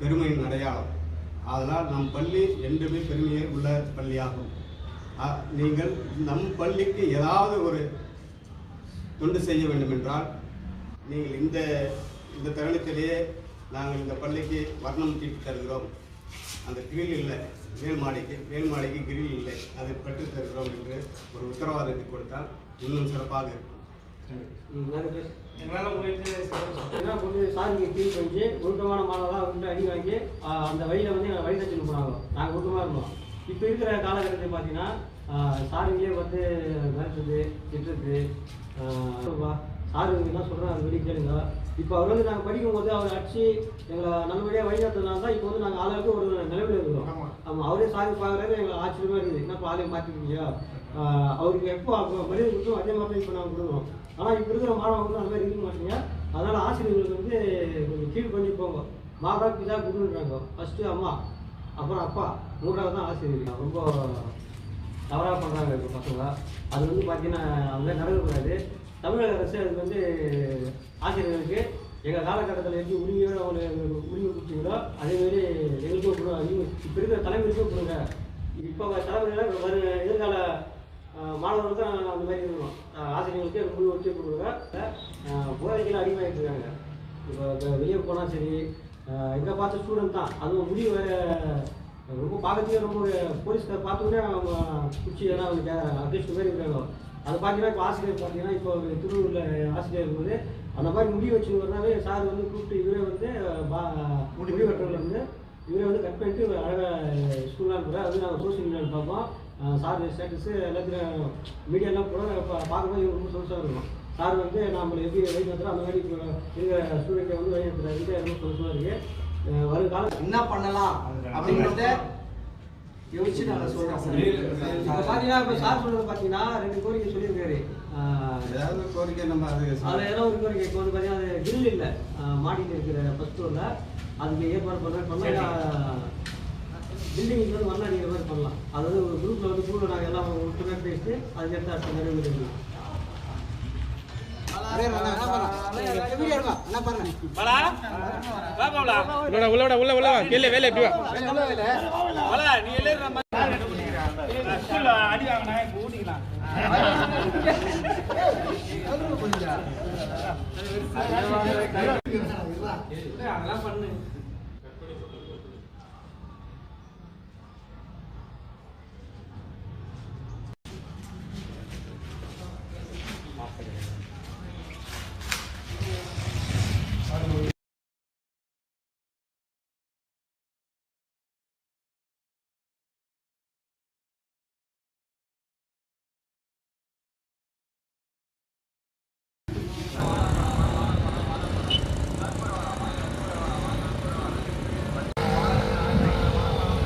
பெருமையின் அடையாளம். அதனால் நம் பள்ளி என்றுமே பெருமையை உள்ள பள்ளியாகும். நீங்கள் நம் பள்ளிக்கு ஏதாவது ஒரு தொண்டு செய்ய வேண்டும் என்றால் நீங்கள் இந்த இந்த தருணத்திலேயே நாங்கள் இந்த பள்ளிக்கு வர்ணம் தீட்டு தருகிறோம். அந்த கிரில் இல்லை. வேல்மாடிக்கு வேல்மாடிக்கு கிரில் இல்லை. அதை பெற்று தருகிறோம் என்று ஒரு உத்தரவாதத்தை கொடுத்தால் இன்னும் சிறப்பாக இருக்கும். ஏன்னா கொஞ்சம் சாதிக்கு கீழ் கொஞ்சி ஒழுக்கமான மாணவர்களாக வந்து அடி வாங்கி அந்த வழியில் வந்து எங்களை வழி தச்சு போனாங்க. நாங்கள் ஒழுக்கமாக இருந்தோம். இப்போ இருக்கிற காலகட்டத்தில் பார்த்தீங்கன்னா சாருங்களே வந்து மிரட்டுறது திட்டுறது என்ன சொல்கிறோம் அது வெளியே கேளுங்க. இப்போ அவர் வந்து நாங்கள் படிக்கும்போது அவர் அடிச்சு எங்களை நல்லபடியாக வழிநடத்தினால தான் இப்போ வந்து நாங்கள் ஆளுக்கு ஒரு நிலைமையில் இருக்கிறோம் ஆமாம் அவரே சாரு பார்க்குறாரு எங்களுக்கு ஆச்சரியமாக இருக்குது. என்னப்பா ஆளையும் மாற்றிருக்கீங்க அவருக்கு எப்போ கொடுத்தோம் அதே மாதிரி இப்போ நாங்கள் கொடுக்குறோம். ஆனால் இப்போ இருக்கிற மாணவர்கள் அந்த மாதிரி இருக்க மாட்டீங்க. அதனால் ஆசிரியர்களுக்கு வந்து கொஞ்சம் கீழ் பண்ணி போங்க. மாதா பிதா குருன்றாங்க. ஃபஸ்ட்டு அம்மா அப்புறம் அப்பா. மூன்றாவது தான் ஆசிரியர் ரொம்ப தவறாக பண்ணுறாங்க இப்போ பசங்க. அது வந்து பார்த்தீங்கன்னா அந்த நடக்கக்கூடாது. தமிழக அரசு அது வந்து ஆசிரியர்களுக்கு எங்கள் காலகட்டத்தில் எப்படி உரிமையோடு அவங்க உரிமை கொடுத்தீங்களோ அதேமாரி எங்களுக்கும் கொடுங்க அதிகம் இப்போ இருக்கிற தலைமுறைக்கும் கொடுங்க இப்போ தலைமுறையில் வரும் எதிர்கால ஆஹ் மாணவர்களுக்கு அந்த மாதிரி இருக்கணும். ஆசிரியர்களுக்கு முழு ஒத்துழைப்பு கொடுங்க போதைகள் அடிமையாகிட்டு இருக்காங்க. இப்போ வெளியே போனால் சரி எங்கே பார்த்த ஸ்டூடெண்ட் தான். அதுவும் முடிவு ரொம்ப பார்க்கறதுக்கே ரொம்ப போலீஸ்கார் பார்த்தோன்னே அவங்க குச்சி எல்லாம் அவங்க கேட்குறாங்க அட்லீஸ்ட் பேர் இருக்காங்க அது பார்த்தீங்கன்னா இப்போ ஆசிரியர் பார்த்தீங்கன்னா இப்போ திருவள்ளூரில் ஆசிரியர் இருக்கும்போது அந்த மாதிரி முடிவு வச்சுருந்தாவே சார் வந்து கூப்பிட்டு இவரே வந்து பா- முடி வெட்டுறதுல வந்து இவரே வந்து கட் பண்ணிட்டு அழகாக ஸ்கூலாக இருக்கிற அது நாங்கள் சோஷியல் மீடியாவில் பார்ப்போம். சார் ஸ்டேட்டஸு எல்லாத்துலையும் மீடியாலாம் கூட பார்க்கும்போது இவங்க ரொம்ப சொலுசாக இருக்கும். சார் வந்து நம்மளை எப்படி வழி நடத்துகிறோம் அந்த மாதிரி இப்போ இருக்கிற ஸ்டூடெண்ட்டை வந்து வழி நடத்துகிறாரு ரொம்ப சொலுசாக இருக்குது வருங்காலம் என்ன பண்ணலாம் அப்படின்றத யோசிச்சு நாங்க சொல்றோம் இப்போ பார்த்தீங்கன்னா இப்போ சார் சொல்றது பார்த்தீங்கன்னா ரெண்டு கோரிக்கை சொல்லியிருக்காரு ஏதாவது கோரிக்கை நம்ம அது அதில் ஏதோ ஒரு கோரிக்கை இப்போ வந்து பார்த்தீங்கன்னா அது grill இல்லை மாடியில் இருக்கிற ஃபஸ்ட் ஃப்ளோரில் அதுக்கு ஏற்பாடு பண்ணுற பண்ணலாம் பில்டிங்க்கு வந்து மண்ணா அடிக்கிற மாதிரி பண்ணலாம் அது வந்து ஒரு குரூப்பில் வந்து குழுவில் நாங்கள் எல்லாம் ஒட்டுமே பேசிட்டு அதுக்கேற்ற அடுத்த நிறைவேற்றி உள்ள உள்ள உள்ள உள்ள உள்ள வா கீழே வேலை எப்படி வா. நீ எழுதுற அடி வாங்கினா இப்போ ஊட்டிக்கலாம். அதெல்லாம் பண்ணு.